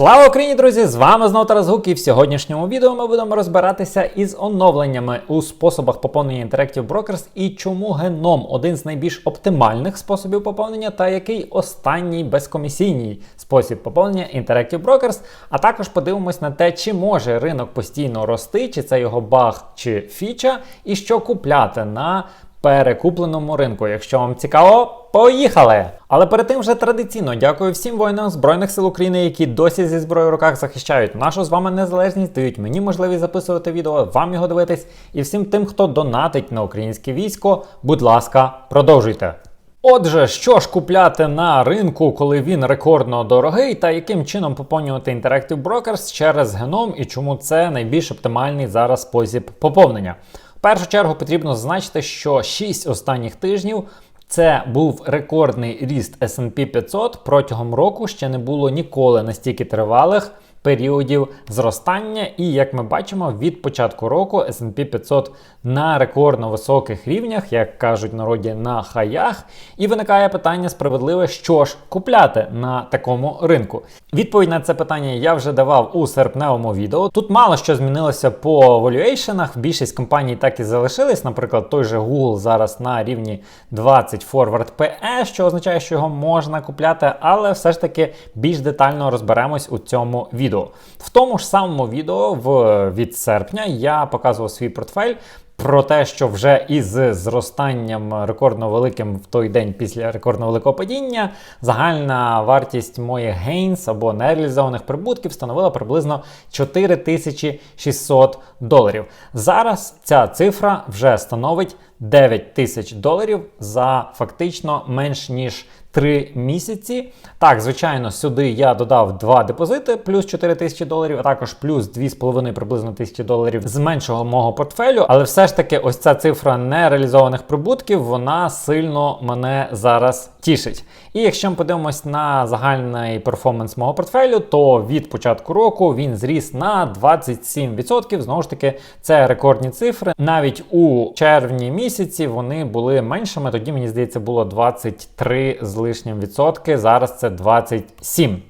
Слава Україні, друзі! З вами знову Тарас Гук, і в сьогоднішньому відео ми будемо розбиратися із оновленнями у способах поповнення Interactive Brokers і чому геном один з найбільш оптимальних способів поповнення, та який останній безкомісійний спосіб поповнення Interactive Brokers. А також подивимось на те, чи може ринок постійно рости, чи це його баг чи фіча, і що купляти на перекупленому ринку. Якщо вам цікаво, поїхали! Але перед тим вже традиційно дякую всім воїнам Збройних сил України, які досі зі зброєю в руках захищають нашу з вами незалежність, дають мені можливість записувати відео, вам його дивитись, і всім тим, хто донатить на українське військо, будь ласка, продовжуйте. Отже, що ж купляти на ринку, коли він рекордно дорогий, та яким чином поповнювати Interactive Brokers через геном і чому це найбільш оптимальний зараз спосіб поповнення? Першу чергу потрібно зазначити, що 6 останніх тижнів це був рекордний ріст S&P 500 протягом року ще не було ніколи настільки тривалих періодів зростання. І як ми бачимо, від початку року S&P 500 на рекордно високих рівнях, як кажуть народі, на хаях. І виникає питання справедливе, що ж купляти на такому ринку. Відповідь на це питання я вже давав у серпневому відео. Тут мало що змінилося по валюейшенах. Більшість компаній так і залишились. Наприклад, той же Google зараз на рівні 20 Forward PE, що означає, що його можна купляти, але все ж таки більш детально розберемось у цьому відео. В тому ж самому відео в, від серпня я показував свій портфель. Про те, що вже із зростанням рекордно великим в той день після рекордно великого падіння, загальна вартість моїх гейнс або нереалізованих прибутків становила приблизно 4600 доларів. Зараз ця цифра вже становить 9 тисяч доларів за фактично менш ніж 3 місяці. Так, звичайно, сюди я додав два депозити, плюс 4 тисячі доларів, а також плюс 2,5 приблизно тисячі доларів з меншого мого портфелю. Але все ж таки, ось ця цифра нереалізованих прибутків, вона сильно мене зараз тішить. І якщо ми подивимось на загальний перформанс мого портфелю, то від початку року він зріс на 27%. Знову ж таки, це рекордні цифри. Навіть у червні місяці вони були меншими. Тоді мені здається було 23 з лишнім відсотки. Зараз це 27.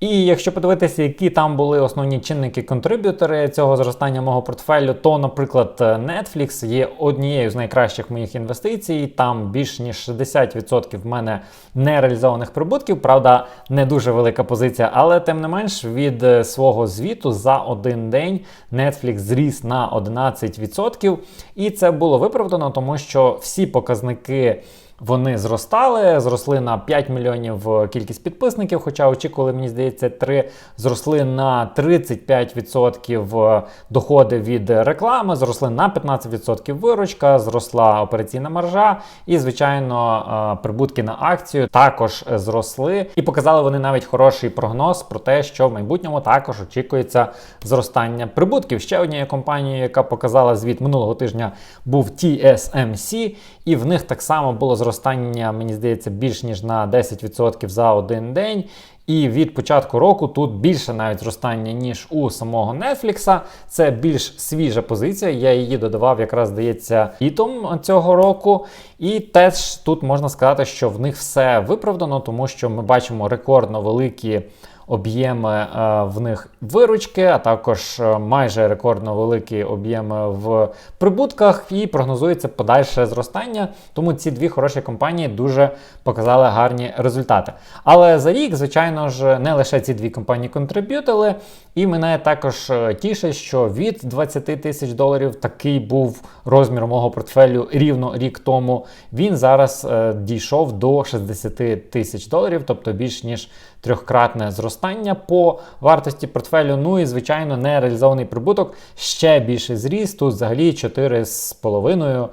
І якщо подивитися, які там були основні чинники-контриб'ютори цього зростання мого портфелю, то, наприклад, Netflix є однією з найкращих моїх інвестицій. Там більш ніж 60% в мене нереалізованих прибутків. Правда, не дуже велика позиція, але тим не менш від свого звіту за один день Netflix зріс на 11%. І це було виправдано, тому що всі показники. Вони зростали, зросли на 5 мільйонів кількість підписників, хоча очікували, мені здається, 3, зросли на 35% доходи від реклами, зросли на 15% виручка, зросла операційна маржа, і, звичайно, прибутки на акцію також зросли. І показали вони навіть хороший прогноз про те, що в майбутньому також очікується зростання прибутків. Ще однією компанією, яка показала звіт минулого тижня, був TSMC, і в них так само було зростання мені здається, більш ніж на 10% за один день. І від початку року тут більше навіть зростання, ніж у самого Netflix. Це більш свіжа позиція. Я її додавав, якраз здається, літом цього року. І теж тут можна сказати, що в них все виправдано, тому що ми бачимо рекордно великі об'єми е, в них виручки, а також е, майже рекордно великі об'єми в прибутках, і прогнозується подальше зростання. Тому ці дві хороші компанії дуже показали гарні результати. Але за рік, звичайно ж, не лише ці дві компанії контриб'ютили, і мене також е, тішить, що від 20 тисяч доларів такий був розмір мого портфелю рівно рік тому. Він зараз дійшов до 60 тисяч доларів, тобто більш ніж трьохкратне зростання по вартості портфелю. Ну і, звичайно, нереалізований прибуток ще більше зріс. Тут взагалі 4,5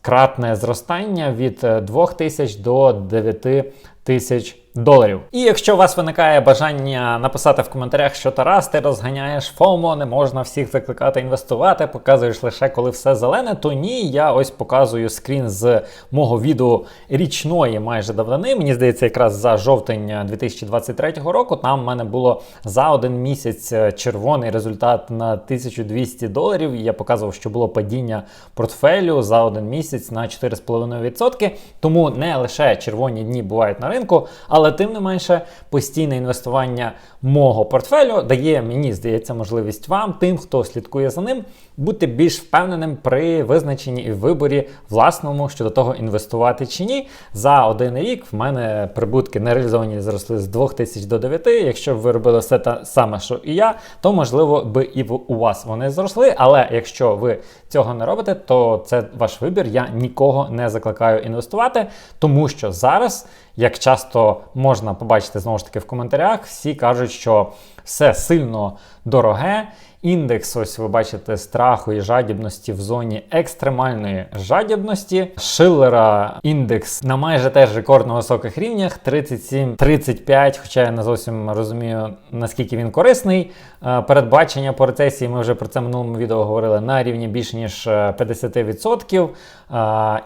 кратне зростання від 2 тисяч до 9 тисяч доларів. І якщо у вас виникає бажання написати в коментарях, що Тарас, ти розганяєш ФОМО, не можна всіх закликати інвестувати, показуєш лише коли все зелене, то ні, я ось показую скрін з мого відео річної майже давнини. Мені здається, якраз за жовтень 2023 року. Там в мене було за один місяць е, червоний результат на 1200 доларів. Я показував, що було падіння портфелю за один місяць на 4,5%. Тому не лише червоні дні бувають на ринку, але Але тим не менше, постійне інвестування мого портфелю дає мені, здається, можливість вам, тим, хто слідкує за ним, бути більш впевненим при визначенні і виборі власному щодо того, інвестувати чи ні. За один рік в мене прибутки нереалізовані зросли з 2000 до 9. Якщо б ви робили все те саме, що і я, то можливо би і у вас вони зросли. Але якщо ви цього не робите, то це ваш вибір. Я нікого не закликаю інвестувати, тому що зараз, як часто можна побачити знову ж таки в коментарях, всі кажуть, що все сильно дороге. Індекс, ось ви бачите, страху і жадібності в зоні екстремальної жадібності. Шиллера індекс на майже теж рекордно високих рівнях 37-35, хоча я не зовсім розумію, наскільки він корисний. Е, Передбачення по рецесії, ми вже про це в минулому відео говорили, на рівні більше ніж е, 50%.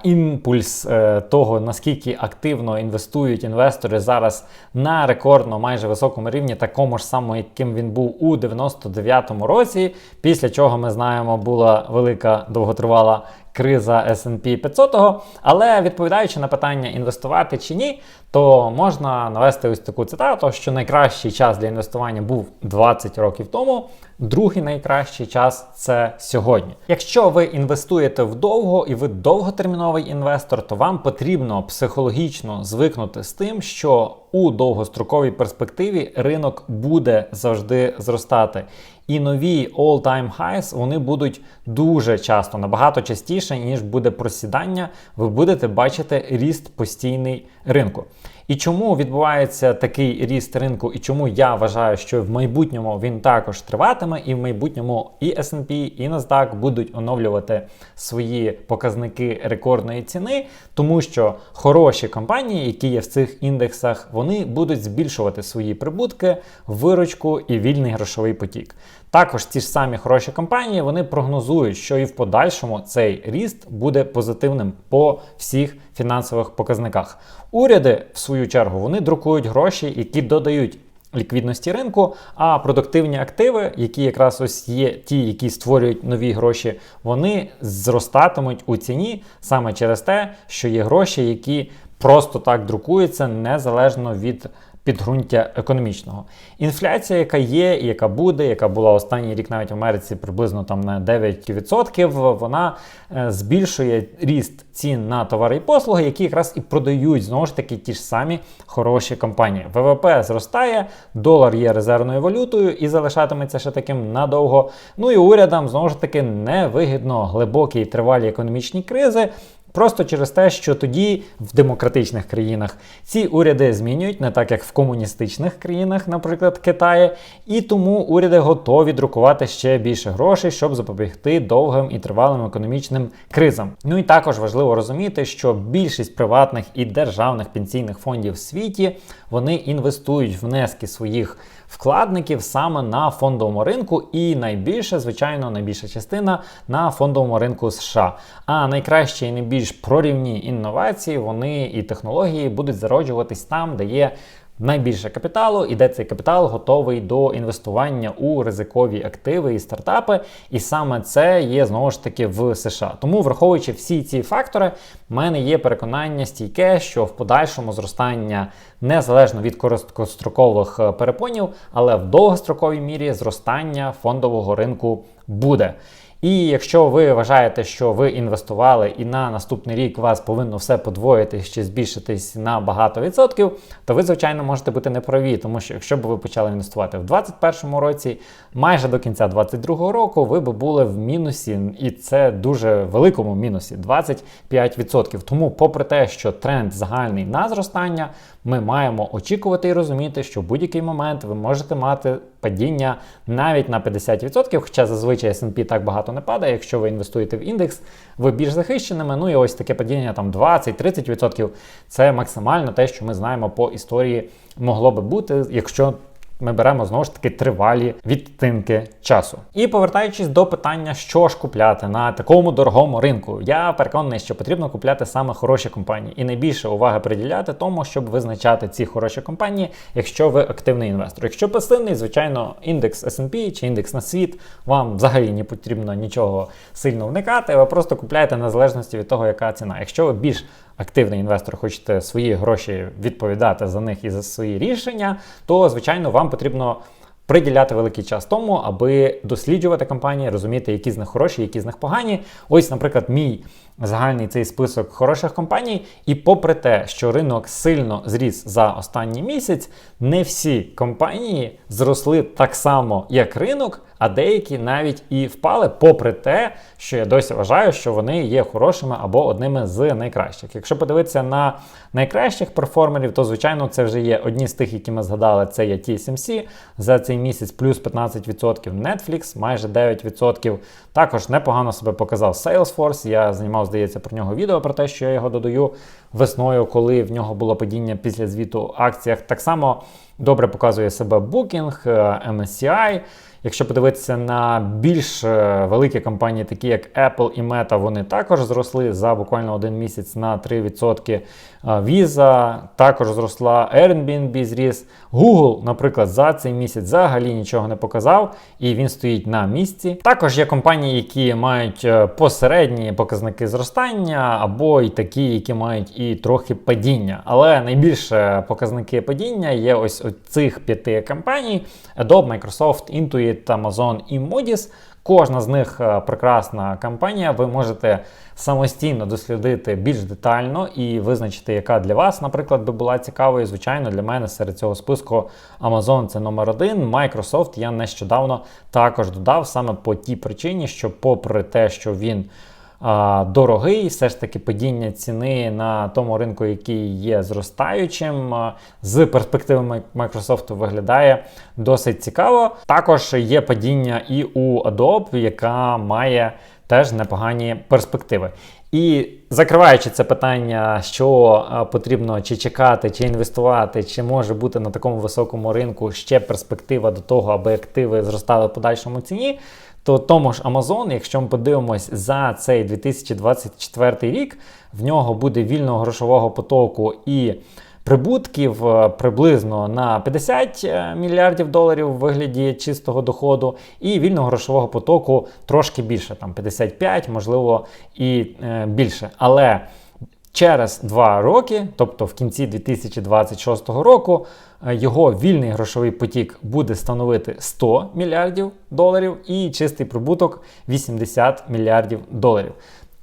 Імпульс е, того, наскільки активно інвестують інвестори зараз на рекордно майже високому рівні, такому ж самому, яким він був у 99-му році. Після чого ми знаємо, була велика довготривала криза S&P 500. Але відповідаючи на питання інвестувати чи ні, то можна навести ось таку цитату, що найкращий час для інвестування був 20 років тому. Другий найкращий час це сьогодні. Якщо ви інвестуєте вдовго і ви довготерміновий інвестор, то вам потрібно психологічно звикнути з тим, що у довгостроковій перспективі ринок буде завжди зростати. І нові all-time highs, вони будуть дуже часто, набагато частіше, ніж буде просідання, ви будете бачити ріст постійний ринку. І чому відбувається такий ріст ринку, і чому я вважаю, що в майбутньому він також триватиме, і в майбутньому і S&P, і NASDAQ будуть оновлювати свої показники рекордної ціни, тому що хороші компанії, які є в цих індексах, вони будуть збільшувати свої прибутки, виручку і вільний грошовий потік. Також ті ж самі хороші компанії вони прогнозують, що і в подальшому цей ріст буде позитивним по всіх фінансових показниках. Уряди, в свою чергу, вони друкують гроші, які додають. Ліквідності ринку, а продуктивні активи, які якраз ось є ті, які створюють нові гроші, вони зростатимуть у ціні саме через те, що є гроші, які просто так друкуються незалежно від підґрунтя економічного. Інфляція, яка є, яка буде, яка була останній рік навіть в Америці приблизно там на 9%, вона е, збільшує ріст цін на товари і послуги, які якраз і продають знову ж таки ті ж самі хороші компанії. ВВП зростає, долар є резервною валютою і залишатиметься ще таким надовго. Ну і урядам знову ж таки невигідно глибокі і тривалі економічні кризи. Просто через те, що тоді в демократичних країнах ці уряди змінюють, не так як в комуністичних країнах, наприклад, Китаї, і тому уряди готові друкувати ще більше грошей, щоб запобігти довгим і тривалим економічним кризам. Ну і також важливо розуміти, що більшість приватних і державних пенсійних фондів в світі вони інвестують внески своїх вкладників саме на фондовому ринку, і найбільше, звичайно, найбільша частина на фондовому ринку США. А найкращі і найбільш прорівні інновації, вони і технології будуть зароджуватись там, де є. Найбільше капіталу, і де цей капітал готовий до інвестування у ризикові активи і стартапи, і саме це є знову ж таки в США. Тому, враховуючи всі ці фактори, в мене є переконання стійке, що в подальшому зростання незалежно від короткострокових е, перепонів, але в довгостроковій мірі зростання фондового ринку буде. І якщо ви вважаєте, що ви інвестували і на наступний рік вас повинно все подвоїтись чи збільшитись на багато відсотків, то ви, звичайно, можете бути неправі, тому що якщо б ви почали інвестувати в 2021 році, майже до кінця 2022 року, ви б були в мінусі, і це дуже великому мінусі 25%. Тому, попри те, що тренд загальний на зростання, ми маємо очікувати і розуміти, що в будь-який момент ви можете мати падіння навіть на 50%, хоча зазвичай S&P так багато не падає. Якщо ви інвестуєте в індекс, ви більш захищеними. Ну і ось таке падіння там 20-30%. Це максимально те, що ми знаємо по історії могло би бути, якщо ми беремо знову ж таки тривалі відтинки часу. І повертаючись до питання, що ж купляти на такому дорогому ринку, я переконаний, що потрібно купляти саме хороші компанії і найбільше уваги приділяти тому, щоб визначати ці хороші компанії, якщо ви активний інвестор. Якщо пасивний, звичайно, індекс S&P чи індекс на світ, вам взагалі не потрібно нічого сильно вникати, ви просто купляєте незалежності від того, яка ціна. Якщо ви більш активний інвестор, хочете свої гроші відповідати за них і за свої рішення, то звичайно вам потрібно приділяти великий час тому, аби досліджувати компанії, розуміти, які з них хороші, які з них погані. Ось, наприклад, мій загальний цей список хороших компаній. І попри те, що ринок сильно зріс за останній місяць, не всі компанії зросли так само, як ринок, а деякі навіть і впали, попри те, що я досі вважаю, що вони є хорошими або одними з найкращих. Якщо подивитися на найкращих перформерів, то звичайно це вже є одні з тих, які ми згадали. Це є TSMC, за цей місяць плюс 15%, Netflix, майже 9%. Також непогано себе показав Salesforce. Я знімав, здається, про нього відео про те, що я його додаю весною, коли в нього було падіння після звіту акціях. Так само добре показує себе Booking, MSCI. Якщо подивитися на більш е, великі компанії, такі як Apple і Meta, вони також зросли за буквально один місяць на 3%. Visa також зросла, Airbnb зріс. Google, наприклад, за цей місяць взагалі нічого не показав, і він стоїть на місці. Також є компанії, які мають е, посередні показники зростання, або й такі, які мають і трохи падіння. Але найбільше показники падіння є ось цих п'яти компаній: Adobe, Microsoft, Intuit, Amazon і Modis. Кожна з них е, прекрасна компанія. Ви можете самостійно дослідити більш детально і визначити, яка для вас, наприклад, би була цікавою. Звичайно, для мене серед цього списку Amazon це номер один. Microsoft я нещодавно також додав саме по тій причині, що, попри те, що він дорогий, все ж таки падіння ціни на тому ринку, який є зростаючим, з перспективами Microsoft виглядає досить цікаво. Також є падіння і у Adobe, яка має теж непогані перспективи. І закриваючи це питання, що потрібно чи чекати, чи інвестувати, чи може бути на такому високому ринку ще перспектива до того, аби активи зростали в подальшому ціні то тому ж Amazon, якщо ми подивимось за цей 2024 рік, в нього буде вільного грошового потоку і прибутків е, приблизно на 50 е, мільярдів доларів в вигляді чистого доходу, і вільного грошового потоку трошки більше, там 55, можливо, і е, більше. Але Через два роки, тобто в кінці 2026 року, е, його вільний грошовий потік буде становити 100 мільярдів доларів і чистий прибуток 80 мільярдів доларів.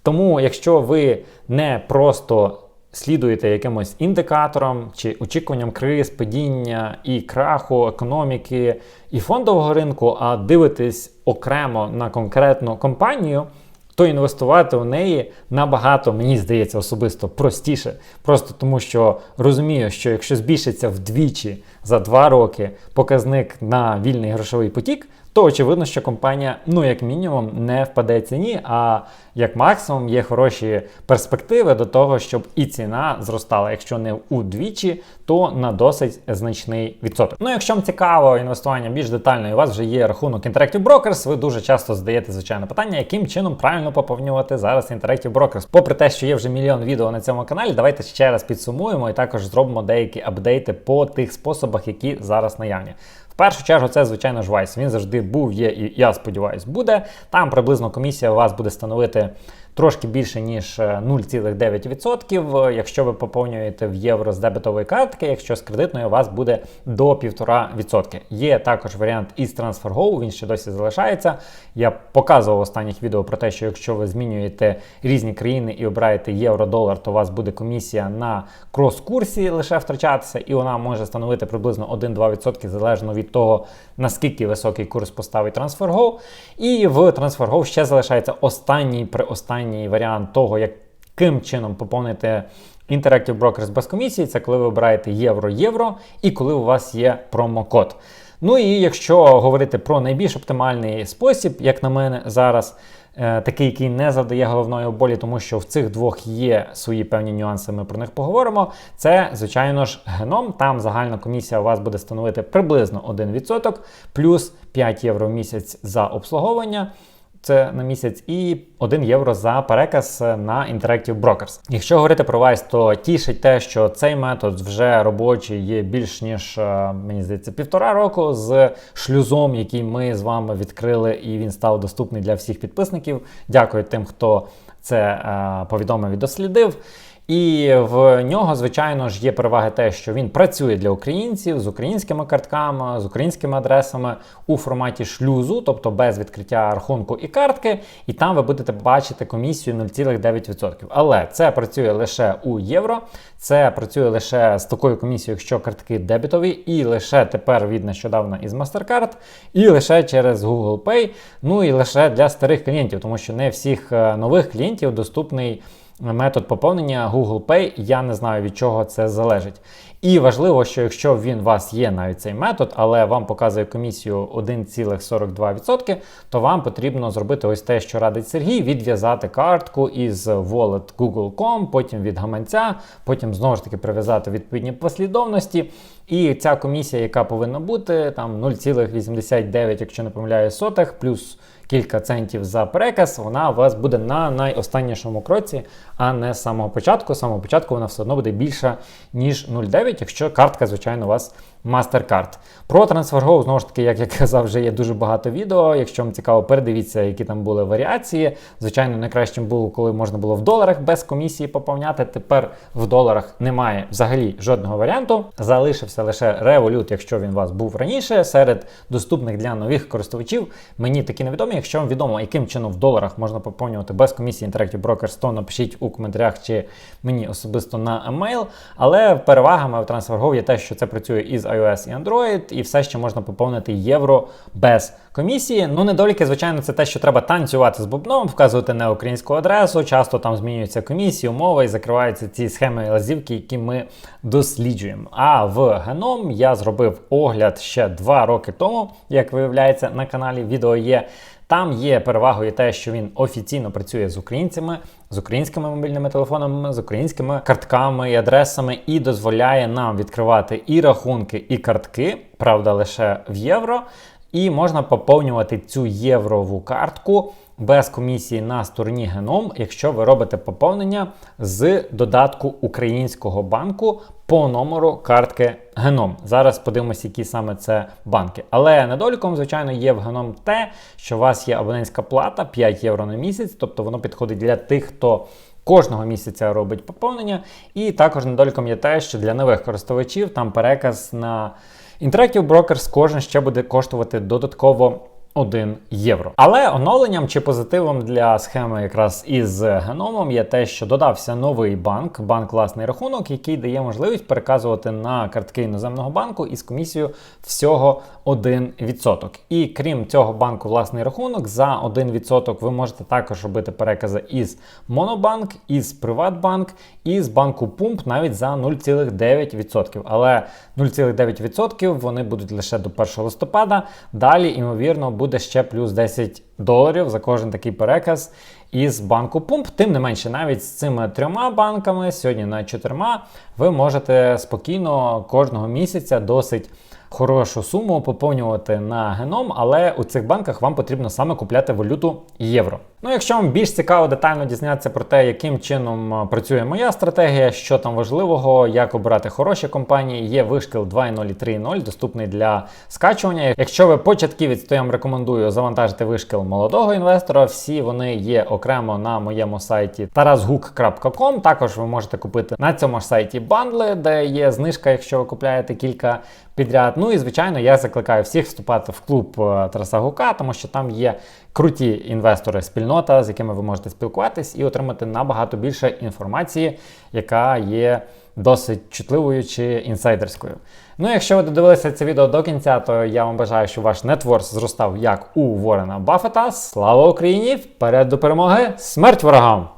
Тому, якщо ви не просто слідуєте якимось індикаторам чи очікуванням криз, падіння і краху економіки і фондового ринку, а дивитесь окремо на конкретну компанію то інвестувати у неї набагато, мені здається, особисто простіше. Просто тому, що розумію, що якщо збільшиться вдвічі за два роки показник на вільний грошовий потік, то очевидно, що компанія, ну як мінімум, не впаде ціні, а як максимум є хороші перспективи до того, щоб і ціна зростала. Якщо не удвічі, то на досить значний відсоток. Ну, якщо вам цікаво інвестування більш детально, і у вас вже є рахунок Interactive Brokers, ви дуже часто задаєте звичайне питання, яким чином правильно поповнювати зараз Interactive Brokers. Попри те, що є вже мільйон відео на цьому каналі, давайте ще раз підсумуємо і також зробимо деякі апдейти по тих способах, які зараз наявні. Першу чергу, це, звичайно ж, Вайс. Він завжди був, є і я сподіваюся, буде. Там приблизно комісія у вас буде становити трошки більше, ніж 0,9%. Е, якщо ви поповнюєте в євро з дебетової картки, якщо з кредитної у вас буде до 1,5%. Є також варіант із TransferGo, він ще досі залишається. Я показував в останніх відео про те, що якщо ви змінюєте різні країни і обираєте євро-долар, то у вас буде комісія на крос-курсі лише втрачатися, і вона може становити приблизно 1-2% залежно від того, наскільки високий курс поставить TransferGo. І в TransferGo ще залишається останній при останній останній варіант того, яким чином поповнити Interactive Brokers без комісії, це коли ви обираєте євро-євро і коли у вас є промокод. Ну і якщо говорити про найбільш оптимальний спосіб, як на мене, зараз. Е, такий, який не задає головної болі, тому що в цих двох є свої певні нюанси, ми про них поговоримо. Це, звичайно ж, геном. Там загальна комісія у вас буде становити приблизно 1%, плюс 5 євро в місяць за обслуговування це на місяць, і 1 євро за переказ на Interactive Brokers. Якщо говорити про Vice, то тішить те, що цей метод вже робочий є більш ніж е, мені здається півтора року з шлюзом, який ми з вами відкрили, і він став доступний для всіх підписників. Дякую тим, хто це е, повідомив і дослідив. І в нього, звичайно ж, є переваги те, що він працює для українців з українськими картками, з українськими адресами у форматі шлюзу, тобто без відкриття рахунку і картки, і там ви будете бачити комісію 0,9%. Але це працює лише у євро, це працює лише з такою комісією, якщо картки дебітові, і лише тепер від нещодавно із MasterCard, і лише через Google Pay, ну і лише для старих клієнтів, тому що не всіх е, нових клієнтів доступний метод поповнення Google Pay. Я не знаю від чого це залежить. І важливо, що якщо він у вас є навіть цей метод, але вам показує комісію 1,42%, то вам потрібно зробити ось те, що радить Сергій: відв'язати картку із wallet Google.com, потім від гаманця, потім знову ж таки прив'язати відповідні послідовності. І ця комісія, яка повинна бути, там 0,89, якщо не помиляю, сотих, плюс кілька центів за переказ, вона у вас буде на найостаннішому кроці, а не з самого початку. З самого початку вона все одно буде більша, ніж 0,9, якщо картка, звичайно, у вас MasterCard. Про TransferGo, знову ж таки, як я казав, вже є дуже багато відео. Якщо вам цікаво, передивіться, які там були варіації. Звичайно, найкращим було, коли можна було в доларах без комісії поповняти. Тепер в доларах немає взагалі жодного варіанту. Залишився лише Revolut, якщо він у вас був раніше. Серед доступних для нових користувачів. Мені такі невідомі. Якщо вам відомо, яким чином в доларах можна поповнювати без комісії Interactive Brokers, то напишіть у коментарях чи мені особисто на емейл. Але перевагами в TransferGo є те, що це працює із iOS і Android, і все ще можна поповнити євро без комісії. Ну, недоліки, звичайно, це те, що треба танцювати з бубном, вказувати не українську адресу. Часто там змінюються комісії, умови і закриваються ці схеми лазівки, які ми досліджуємо. А в геном я зробив огляд ще два роки тому, як виявляється, на каналі відео є. Там є перевагою те, що він офіційно працює з українцями, з українськими мобільними телефонами, з українськими картками і адресами, і дозволяє нам відкривати і рахунки, і картки, правда, лише в євро. І можна поповнювати цю єврову картку без комісії на стороні геном, якщо ви робите поповнення з додатку українського банку по номеру картки геном. Зараз подивимося, які саме це банки. Але недоліком, звичайно, є в геном те, що у вас є абонентська плата 5 євро на місяць, тобто воно підходить для тих, хто. Кожного місяця робить поповнення, і також недоліком є те, що для нових користувачів там переказ на Interactive Brokers кожен ще буде коштувати додатково 1 євро. Але оновленням чи позитивом для схеми якраз із геномом є те, що додався новий банк, банк власний рахунок, який дає можливість переказувати на картки іноземного банку із комісією всього 1%. І крім цього банку власний рахунок, за 1% ви можете також робити перекази із Монобанк, із Приватбанк, і з банку Пумп навіть за 0,9%. Але 0,9% вони будуть лише до 1 листопада. Далі, ймовірно, буде ще плюс 10 доларів за кожен такий переказ із банку Пумп. Тим не менше, навіть з цими трьома банками, сьогодні на чотирма, ви можете спокійно кожного місяця досить. Хорошу суму поповнювати на геном, але у цих банках вам потрібно саме купляти валюту євро. Ну, якщо вам більш цікаво детально дізнатися про те, яким чином працює моя стратегія, що там важливого, як обирати хороші компанії, є вишкіл 2.0 і 3.0, доступний для скачування. Якщо ви початківець, то я вам рекомендую завантажити вишкіл молодого інвестора. Всі вони є окремо на моєму сайті tarasguk.com. Також ви можете купити на цьому ж сайті бандли, де є знижка, якщо ви купляєте кілька підряд. Ну і звичайно, я закликаю всіх вступати в клуб Тараса Гука, тому що там є круті інвестори, спільнота, з якими ви можете спілкуватись і отримати набагато більше інформації, яка є досить чутливою чи інсайдерською. Ну, якщо ви додивилися це відео до кінця, то я вам бажаю, щоб ваш нетворс зростав як у Ворена Баффета. Слава Україні! Вперед до перемоги! Смерть ворогам!